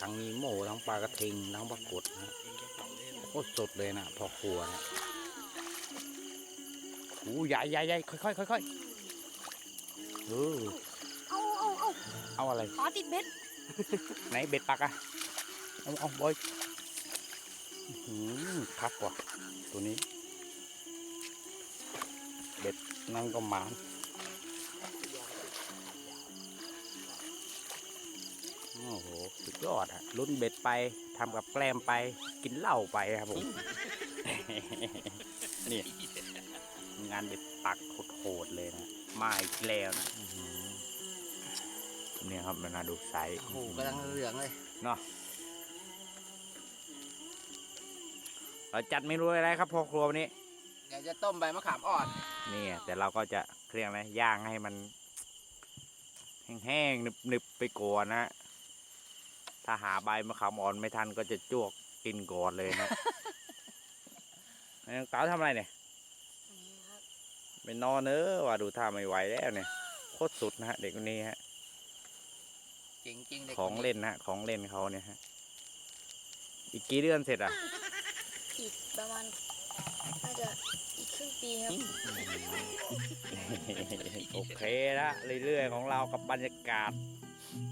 ทั้งนีโมทั้งปลากระทิงทั้งปลากดนะโคตรสดเลยนะพอครัวนะโอ้ใหญ่ใหญ่ใหญ่ค่อยค่อยค่อยค่อยเออเอาเอาเอาเอาอะไรขอติดเบ็ดไหนเบ็ดปักอะเอาเอาบอยอื้อหือคักว่ะตัวนี้ เบ็ดนั่นก็หมาน โอ้โห สุดยอดอะลุ้นเบ็ดไปทำกับแกล้มไป กินเหล้าไปครับผม นี่ งานเบ็ดปักโหดๆเลยนะมาอีกแล้วนะอื้อหือเนี่ยครับมันน่าดูไซส์โอ้โหกำลังเหลืองเลยเนาะเราจัดเมนูอะไรครับพ่อครัววันนี้ เดี๋ยวจะต้มใบมะขามอ่อน นี่แต่เราก็จะเครียงนะย่างให้มัน แห้งๆหนึบๆไปก่อนนะ ถ้าหาใบมะขามอ่อนไม่ทันก็จะจวกกินก่อนเลยนะน้องเต๋าทำอะไรเนี่ยนี่ครับไปนอนเนอะว่าดูท่าไม่ไหวแล้วเนี่ยโคตรสุดนะฮะเด็กคนนี้ฮะจริงจริงๆเด็กของเล่นนะฮะของเล่นเขาเนี่ยฮะอีกกี่เดือนเสร็จอะอีกประมาณน่าจะอีกครึ่งปีครับโอเคละเรื่อยๆของเรากับบรรยากาศ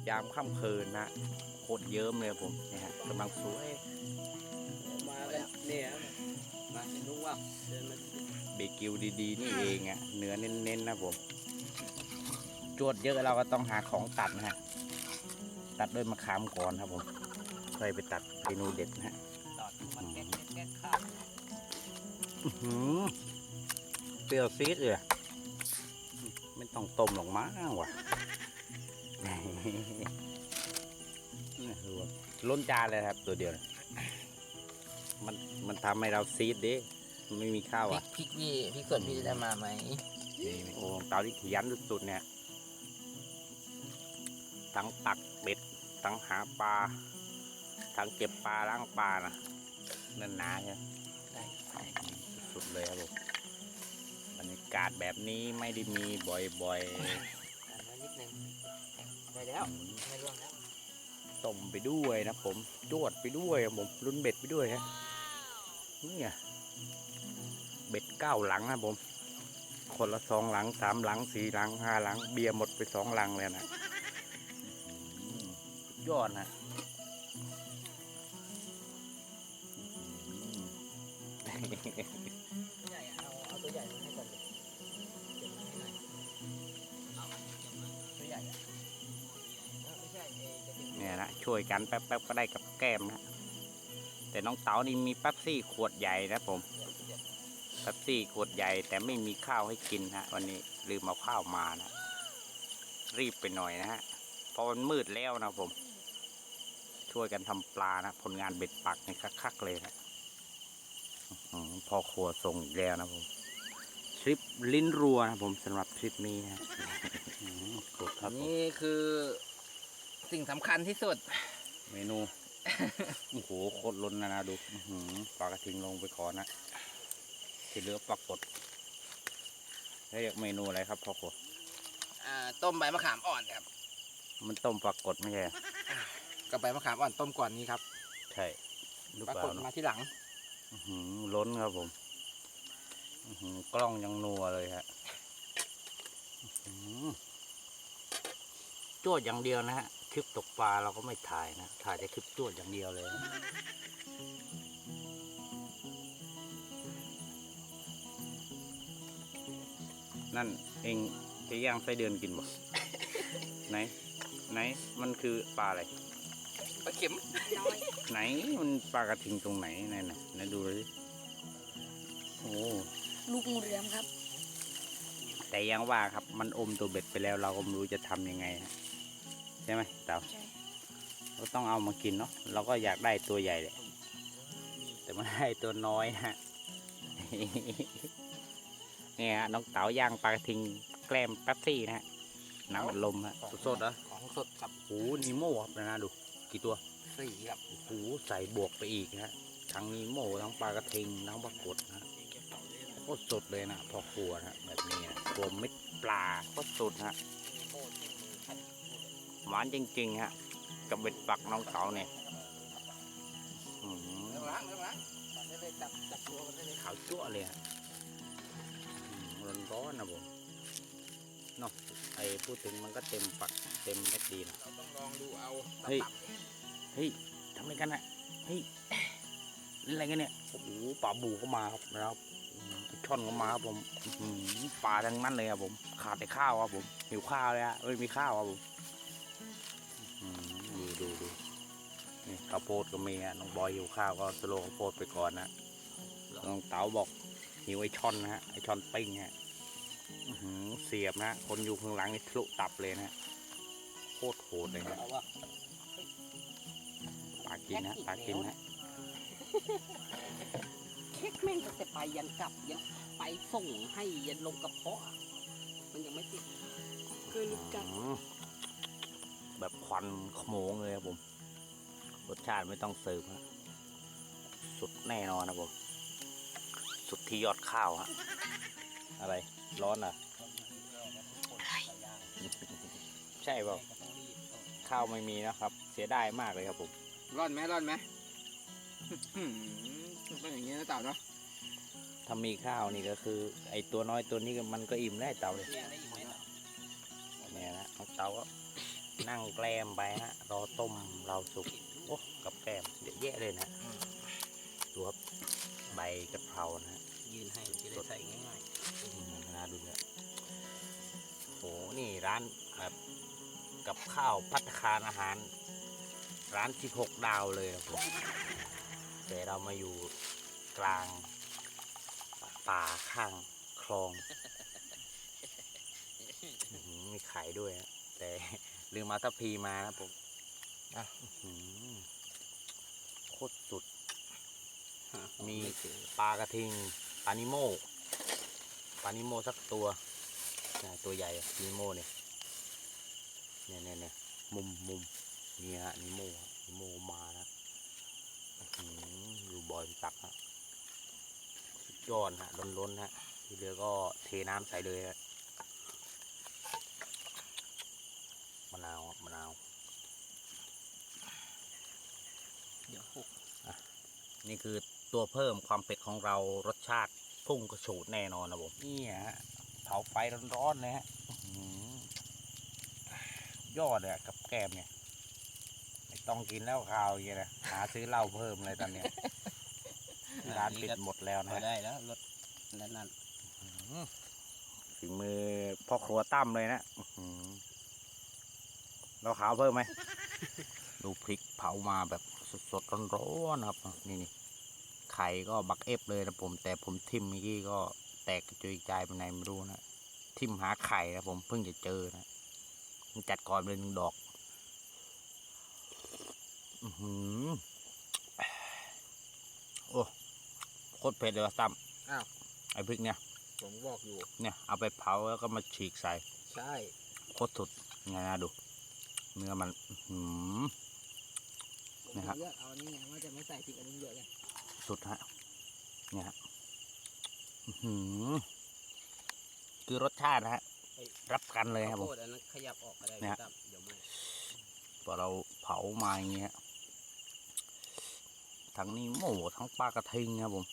ยามค่ำคืนนะโคตรเยิ้มเลยผมนี่ฮะกำลังสวยมากันเนี่ยมาเห็นลุงว่าเดินมาเบกิวดีๆนี่เองอะ่ะเนื้อเน้นๆนะผมจวดเยอะเราก็ต้องหาของตัดนะฮะตัดด้วยมะขามก่อนครับผมค่อยไปตัดเมนูเด็ดนะฮะตอดมันแก๊กแก๊กข้าวอื้อหือเปรี้ยวซีดเลยอะไม่ต้องต้มหรอกมั้งว่ะนี่คือว่า ล้นจานเลยครับ ตัวเดียวเนี่ยมันมันทำให้เราซีดดิมันไม่มีข้าวพริอะกพริกพี่พริกสดพี่จะได้มาไหมนี่โอ้เตาที่ขยันสุดๆเนี่ย ทั้งตักเบ็ด ทั้งหาปลา ทั้งเก็บปลาล้างปลานะนั่นหนาใช่ไหมได้สุดๆเลยครับผมบรรยากาศแบบนี้ไม่ได้มีบ่อยอันนั้นนิดนึงได้แล้วไม่ร่วงแล้ว ๆต้มไปด้วยนะผมจวดไปด้วยผมลุ้นเบ็ดไปด้วยฮะนี่ไงเบ็ดเก้าหลังนะผม คนละสองหลังสามหลังสี่หลังห้าหลัง เบียร์หมดไปสองหลังเลยนะยอดนะใหญ่เอาเอาตัวใหญ่มาให้ เนี่ยนะช่วยกันแป๊บๆก็ได้กับแก้มนะ แต่น้องเต๋านี่มีแป๊บซี่ขวดใหญ่นะผมเดี๋ยวแป๊บซี่ขวดใหญ่แต่ไม่มีข้าวให้กินฮะวันนี้ลืมเอาข้าวมานะ รีบไปหน่อยนะฮะเพราะมันมืดแล้วนะผม ช่วยกันทำปลานะผลงานเบ็ดปักในคักๆเลยนะอื้อหือพอครัวส่งอีกแล้วนะผมทริปลิ้นรัวนะผมสำหรับทริปนี้นะอื้อหือกดครับผมนี่คือ สิ่งสำคัญที่สุด เมนู โอ้โหโคตรล้นนะนะดูอื้อหือปลากระทิงลงไปก่อนนะที่เหลือปลากดเรียกเมนูอะไรครับพ่อครัวอ่า ต้มใบมะขามอ่อนครับมันต้มปลากดไม่ใช่เหรอกับใบมะขามอ่อนต้มก่อนนี้ครับใช่หรือปราเปล่ากฏเนมาอะที่หลัง อื้อหือล้นครับผมอื้อหือกล้องยังนัวเลยฮะอื้อหือจวดอย่างเดียวนะฮะค ลิปตกปลาเราก็ไม่ถ่ายนะ ถ่ายแต่คลิปจวดอย่างเดียวเลยนั่นเองจะย่างไส้เดือนกินบ่ไหน ไหนมันคือปลาอะไรปลาเข็มน้อยไหนมันปลากระทิงตรงไหนไหนไหนไหนดูเลยโอ้ลูกงูเหลือมครับ แต่ยังว่าครับมันอมตัวเบ็ดไปแล้วเราก็ไม่รู้จะทำยังไงฮะ ใช่ไหมเต่าใช่เราต้องเอามากินเนาะเราก็อยากได้ตัวใหญ่เลยแต่มันได้ตัวน้อยฮะเนี่ยฮะน้องเต๋าย่างปลากระทิงแกล้มแป๊บซี่นะฮะน้ำอัดลมฮะสดๆเหรอของสดกับโอ้โหนีโม่ครับนะดูกี่ตัวสีครับโอ้โหใส่บวกไปอีกนะฮะทั้งนีโม่ทั้งปลากระทิงทั้งปลากดนะฮะโคตรสดเลยนะพอครัวนะแบบนี้นะรวมมิตรปลาโคตรสดฮะ หวานจริงๆฮะกับเบ็ดปักน้องเต๋าเนี่ยอื้อหือเรื่องล้างเรื่องล้างมันได้เลยจับจับตัวมันได้เลยขาวจั่วเลยฮะร้อนร้อนๆนะผมเนาะไอ้พูดถึงมันก็เต็มปักเต็มเม็ดดีนะเราต้องลองดูเอาเฮ้ยตับเฮ้ยทำอะไรกันอะเฮ้ยเล่นอะไรกันเนี่ยโอ้โหปลาบูก็มาครับนะครับอืมปลาช่อนก็มาครับผมอื้อหือปลาทั้งนั้นเลยครับผม ขาดแต่ข้าวครับผมหิวข้าวเลยฮะไม่มีข้าวครับผมอื้อหือ ดูดูดูนี่ข้าวโพดก็มีฮะน้องบอยหิวข้าวก็สโลว์ข้าวโพดไปก่อนนะน้องเต๋าบอกหิวไอช่อนนะฮะไอช่อนปิ้งฮะอื้อหือเสียบนะฮะคนอยู่ข้างหลังนี่ทะลุตับเลยนะฮะโคตรโหดเลยฮะเอาว่าปลากินนะปลากินนะเค้กแม่งตั้งแต่ไปยันกลับยันไปส่งให้ยันลงกระเพาะอะมันยังไม่ติดคือลูกกัดอืมแบบ ควันขโมงเลยครับผม รสชาติไม่ต้องเสิร์ฟฮะสุดแน่นอนนะผม สุดที่ยอดข้าวฮะ อะไร ร้อนอะ ใช่เปล่าข้าวไม่มีนะครับ เสียดายมากเลยครับผมร่อนไหมร่อนไหมอื้อหือต้องอย่างนี้นะเต่าเนาะถ้ามีข้าวนี่ก็คือ ไอตัวน้อยตัวนี้ก็มันก็อิ่มได้เต่าเลยเนี่ยได้ยินไหมล่ะเนี่ยนะเอาเตาก็ นั่งแกล้มไปฮะรอต้มเราสุกโอ้กับแกล้มเยอะแยะเลยนะดูครับใบกะเพรานะฮะยืนให้จะได้ใส่ง่ายอืมน่าดูเนี่ยโอ้นี่ร้านแบบกับข้าวพัตตาคารอาหาร ร้านที่หกดาวเลยครับผมแต่เรามาอยู่กลางป่าข้างคลองอื้อหือมีไข่ด้วยฮะแต่ ลืมมาทัพพีมานะผมอะอื้อหือโคตรสุดๆหาของมีไเจอปลากระทิงปลานิโมปลานิโมสักตัวเนี่ยตัวใหญ่อะนิโมเนี่ยเนี่ยเนี่ยเนี่ยมุมมุมนี่ฮะนิโมฮะนิโมมาแล้วอื้อหือดูบอยมันตักฮะสุดยอดฮะล้นๆฮะทีเหลือก็เทน้ำใส่เลยฮะมะนาวอะมะนาว เดี๋ยวหก นี่คือตัวเพิ่มความเผ็ดของเรารสชาติพุ่งกระฉูดแน่นอนนะผมนี่ฮะเผาไฟร้อนๆเลยฮะอื้อหือยอดเลยอะกับแกล้มเนี่ยไม่ต้องกินแล้วข้าวอย่างเงี้ยนะหาซื้อเหล้าเพิ่มเลยตอนเนี้ยร้านปิดหมดแล้วพนะอฮะ ได้แล้วรถนั่นนั่นอื้อหือฝีมือพ่อครัวตั้มเลยนะอื้อหือเราขาวเพิ่มไหม ดูพริกเผามาแบบ สดๆร้อนๆนะครับนี่นี่ไข่ก็บักเอฟเลยนะผม แต่ผมทิมเมื่อกี้ก็แตกกระจุยกระจายไปไหนไม่รู้นะทิมหาไข่นะผมเพิ่งจะเจอนะมันจัดก่อนไปเลยหนึ่งดอกอือหือโอ้โคตรเผ็ดเลยว่ะตั้มอ้าวไอ้พริกเนี่ย ผมบอกอยู่ เนี่ยเอาไปเผาแล้วก็มาฉีกใส่ ใช่ โคตรสุดไงนะดู เนื้อมัน อื้อหือผม นะครับเลือกเอาอันนี้ไงว่าจะไม่ใส่พริกอันนี้เยอะไงสุดฮะเนี่ยฮะอื้อหือคือรสชาตินะฮะรับประกันเลยครับผมโทษอันนั้นขยับออกก็ได้เนี่ยพี่ตั้มเดี๋ยวไม่พอเราเผามาอย่างเงี้ยทั้งนี้โม่ทั้งปลากระทิงครับผม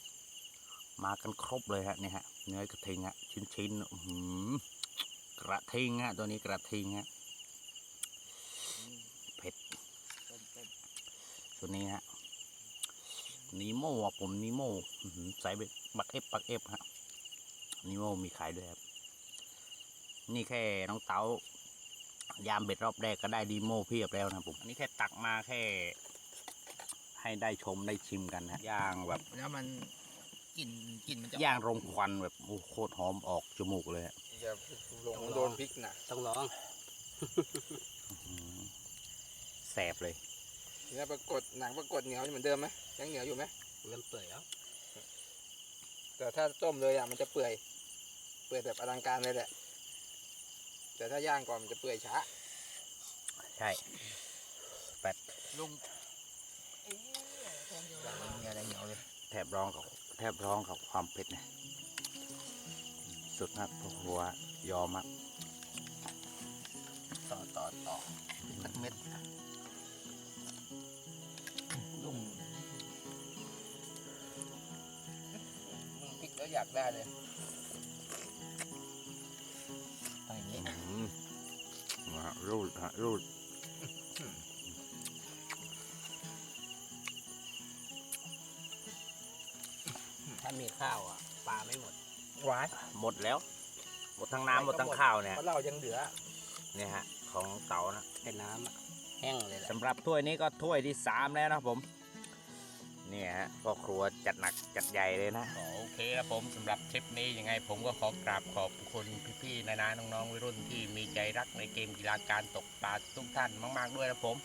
มากันครบเลยฮะเนี่ยฮะเนื้อกระทิงฮะชิ้นชิ้นๆอื้อหือกระทิงฮะตัวนี้กระทิงฮะ เผ็ด ต้มต้ม ตัวนี้ฮะนีโม่อะผมนีโม่อื้อหือใส่เบ็ดบักเอฟบักเอฟฮะนีโม่มีขายด้วยครับ นี่แค่น้องเต๋ายามเบ็ดรอบแรกก็ได้ดีโม่เพียบแล้วนะผมอันนี้แค่ตักมาแค่ ให้ได้ชมได้ชิมกันนะย่างแบบแล้วมันกลิ่นกลิ่นมันจะย่างรมควันแบบโอ้โคตรหอมออกจมูกเลยอะจะลงโดนพริกน่ะต้องลองอื้อหือแสบเลย แล้วปรากฏหนังปรากฏเหนียวเหมือนเดิมไหมยังเหนียวอยู่ไหมเริ่มเปื่อยแล้วแต่ถ้าต้มเลยอะมันจะเปื่อย เปื่อยแบบอลังการเลยแหละ แต่ถ้าย่างก่อนมันจะเปื่อยช้า ใช่แปดลุงมีอะไรเหนียวเลยแทบร้องกับแทบร้องกับความเผ็ดนะสุดนะพวกหัวยอมอะต่อต่อต่อสักเม็ด ก็อยากได้เลยต้องอย่างนี้อืมมารูดฮะรูดถ้ามีข้าวอะปลาไม่หมดหวานหมดแล้ว หมดทั้งน้ำหมดทั้งข้าวเนี่ยเพราะเรายังเหลือเนี่ยฮะ ของเต๋านะแต่น้ำอะแห้งเลยแหละสำหรับถ้วยนี้ก็ถ้วยที่สามแล้วนะครับผม เนี่ยฮะพ่อครัวจัดหนักจัดใหญ่เลยนะ โอเคครับผมสำหรับทริปนี้ยังไงผมก็ขอกราบขอบคุณพี่ๆนานาน้องๆวัยรุ่นที่มีใจรักในเกมกีฬาการตกปลาทุกท่านมาก ๆ ด้วยนะผม